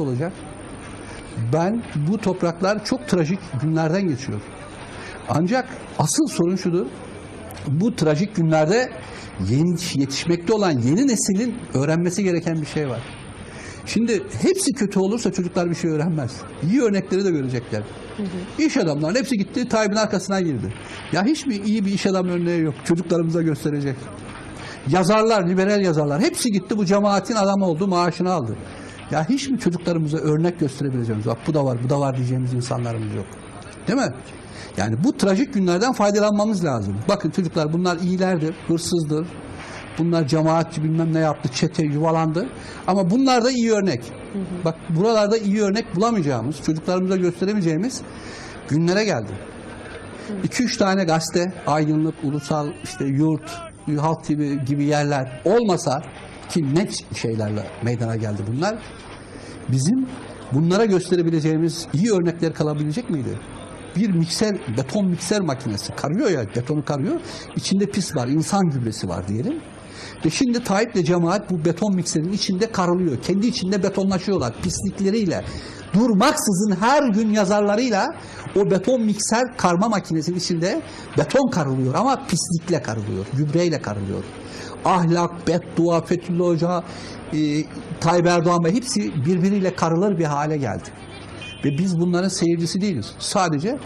nasıl olacak? Ben bu topraklar çok trajik günlerden geçiyor. Ancak asıl sorun şudur. Bu trajik günlerde yeni yetişmekte olan yeni neslin öğrenmesi gereken bir şey var. Şimdi hepsi kötü olursa çocuklar bir şey öğrenmez. İyi örnekleri de görecekler. İş adamların hepsi gitti Tayyip'in arkasına girdi. Ya hiç mi iyi bir iş adam örneği yok çocuklarımıza gösterecek. Yazarlar, liberal yazarlar hepsi gitti bu cemaatin adamı oldu maaşını aldı. Ya hiç mi çocuklarımıza örnek gösterebileceğimiz bak bu da var bu da var diyeceğimiz insanlarımız yok. Değil mi? Yani bu trajik günlerden faydalanmamız lazım. Bakın çocuklar bunlar iyilerdir, hırsızdır. Bunlar cemaatçi bilmem ne yaptı, çete yuvalandı. Ama bunlar da iyi örnek. Bak buralarda iyi örnek bulamayacağımız, çocuklarımıza gösteremeyeceğimiz günlere geldi. 2-3 tane gazete, Aydınlık, Ulusal, işte Yurt, Halk TV gibi yerler olmasa ki net şeylerle meydana geldi bunlar. Bizim bunlara gösterebileceğimiz iyi örnekler kalabilecek miydi? Bir mikser, beton mikser makinesi karıyor ya, betonu karıyor. İçinde pis var, insan gübresi var diyelim. Ve şimdi Tayyip'le cemaat bu beton mikserin içinde karılıyor. Kendi içinde betonlaşıyorlar pislikleriyle. Durmaksızın her gün yazarlarıyla o beton mikser karma makinesinin içinde beton karılıyor ama pislikle karılıyor, gübreyle karılıyor. Ahlak, beddua, Fethullah Hoca, e, Tayyip Erdoğan ve hepsi birbiriyle karılır bir hale geldi. Ve biz bunların seyircisi değiliz. Sadece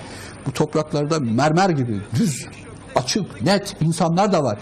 bu topraklarda mermer gibi düz, açık, net insanlar da var.